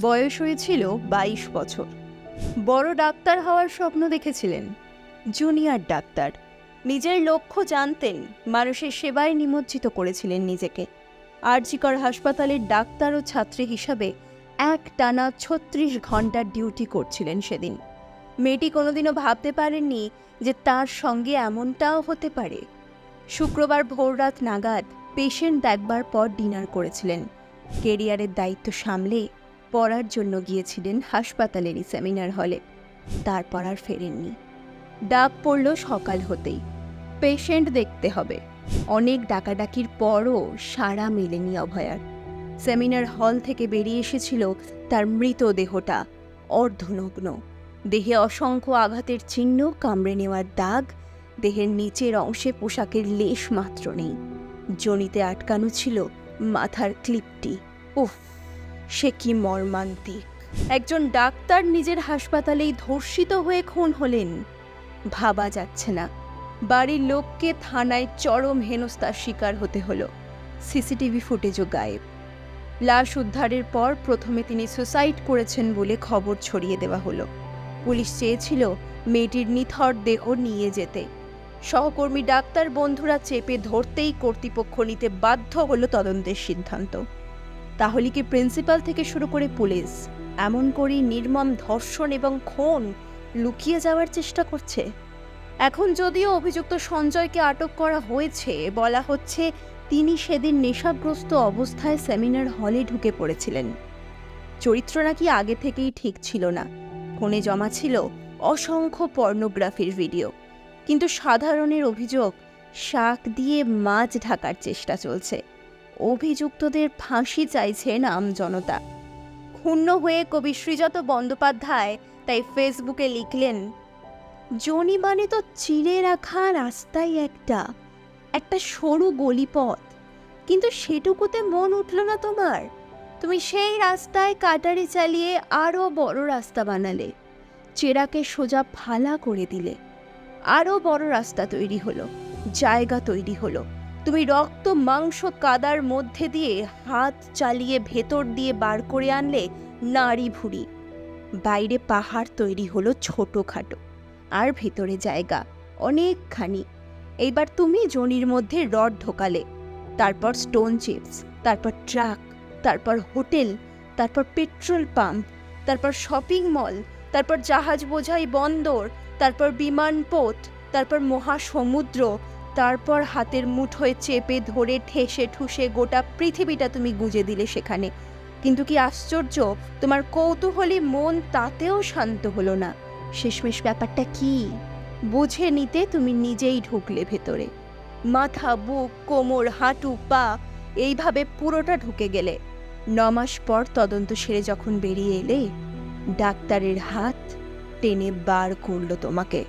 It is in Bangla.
বয়স হয়েছিল বাইশ বছর। বড় ডাক্তার হওয়ার স্বপ্ন দেখেছিলেন, জুনিয়র ডাক্তার। নিজের লক্ষ্য জানতেন, মানুষের সেবায় নিমজ্জিত করেছিলেন নিজেকে। আরজিকর হাসপাতালের ডাক্তার ও ছাত্রী হিসাবে এক টানা ছত্রিশ ঘণ্টার ডিউটি করছিলেন সেদিন। মেয়েটি কোনোদিনও ভাবতে পারেননি যে তার সঙ্গে এমনটাও হতে পারে। শুক্রবার ভোররাত নাগাদ পেশেন্ট দেখবার পর ডিনার করেছিলেন। কেরিয়ারের দায়িত্ব সামলে পড়ার জন্য গিয়েছিলেন হাসপাতালেরই সেমিনার হলে। তারপর আর ফেরেননি। ডাক পড়ল সকাল হতেই। পেশেন্ট দেখতে হবে। অনেক ডাকাডাকির পরও সাড়া মেলেনি অভয়ার। সেমিনার হল থেকে বেরিয়ে এসেছিল তার মৃতদেহটা অর্ধনগ্ন। দেহে অসংখ্য আঘাতের চিহ্ন কামড়ে নেওয়ার দাগ, দেহের নিচের অংশে পোশাকের লেশ মাত্র নেই। জনিতে আটকানো ছিল মাথার ক্লিপটি। উফ! সে কি মর্মান্তিক? একজন ডাক্তার নিজের হাসপাতালেই ধর্ষিত হয়ে খুন হলেন। ভাবা যাচ্ছে না। বাড়ির লোককে থানায় চরম হেনস্তার শিকার হতে হলো। সিসিটিভি ফুটেজও গায়েব। লাশ উদ্ধারের পর প্রথমে তিনি সুসাইড করেছেন বলে খবর ছড়িয়ে দেওয়া হলো। পুলিশ চেয়েছিল মেয়েটির নিথর দেহ নিয়ে যেতে। সহকর্মী ডাক্তার বন্ধুরা চেপে ধরতেই কর্তৃপক্ষ নিতে বাধ্য হলো তদন্তের সিদ্ধান্ত। তাহলে কি প্রিন্সিপাল থেকে শুরু করে পুলিশ, এমন করেই নির্মম ধর্ষণ এবং খুন লুকিয়ে যাওয়ার চেষ্টা করছে? এখন যদিও অভিযুক্ত সঞ্জয়কে আটক করা হয়েছে, বলা হচ্ছে তিনি সেদিন নেশাগ্রস্ত অবস্থায় সেমিনার হলে ঢুকে পড়েছিলেন। চরিত্র নাকি আগে থেকেই ঠিক ছিল না। ফোনে জমা ছিল অসংখ্য পর্নোগ্রাফির ভিডিও, কিন্তু সাধারণের অভিযোগ শাক দিয়ে মাছ ঢাকার চেষ্টা চলছে। অভিযুক্তদের ফাঁসি চাইছেন আমজনতা ক্ষুণ্ণ হয়ে কবি শ্রীযত বন্দ্যোপাধ্যায় তাই ফেসবুকে লিখলেন, জনি মানে তো চিড়ে রাখা রাস্তাই একটা একটা সরু গলিপথ। কিন্তু সেটুকুতে মন উঠল না তোমার। তুমি সেই রাস্তায় কাটারি চালিয়ে আরও বড় রাস্তা বানালে। চেরাকে সোজা ফালা করে দিলে। আরও বড় রাস্তা তৈরি হলো, জায়গা তৈরি হলো। তুমি রক্ত, মাংস, কাদার মধ্যে দিয়ে হাত চালিয়ে ভেতর দিয়ে বার করে আনলে নাড়ি ভুড়ি। বাইরে পাহাড় তৈরি হলো ছোটোখাটো, আর ভেতরে জায়গা অনেকখানি। এইবার তুমি জনির মধ্যে রড ঢোকালে, তারপর স্টোন চিপস, তারপর ট্রাক, তারপর হোটেল, তারপর পেট্রোল পাম্প, তারপর শপিং মল, তারপর জাহাজ বোঝাই বন্দর, তারপর বিমানপথ, তারপর মহাসমুদ্র তারপর হাতের মুঠোয় চেপে ধরে ঠেসে ঠুসে গোটা পৃথিবীটা তুমি গুজে দিলে সেখানে। কিন্তু কি আশ্চর্য, তোমার কৌতূহলী মন তাতেও শান্ত হলো না। শেষমেশ ব্যাপারটা কি? বুঝে নিতে তুমি নিজেই ঢুকলে ভেতরে। মাথা, বুক, কোমর, হাঁটু, পা, এইভাবে পুরোটা ঢুকে গেলে। নমাস পর তদন্ত সেরে যখন বেরিয়ে এলে, ডাক্তারের হাত টেনে বার করল তোমাকে।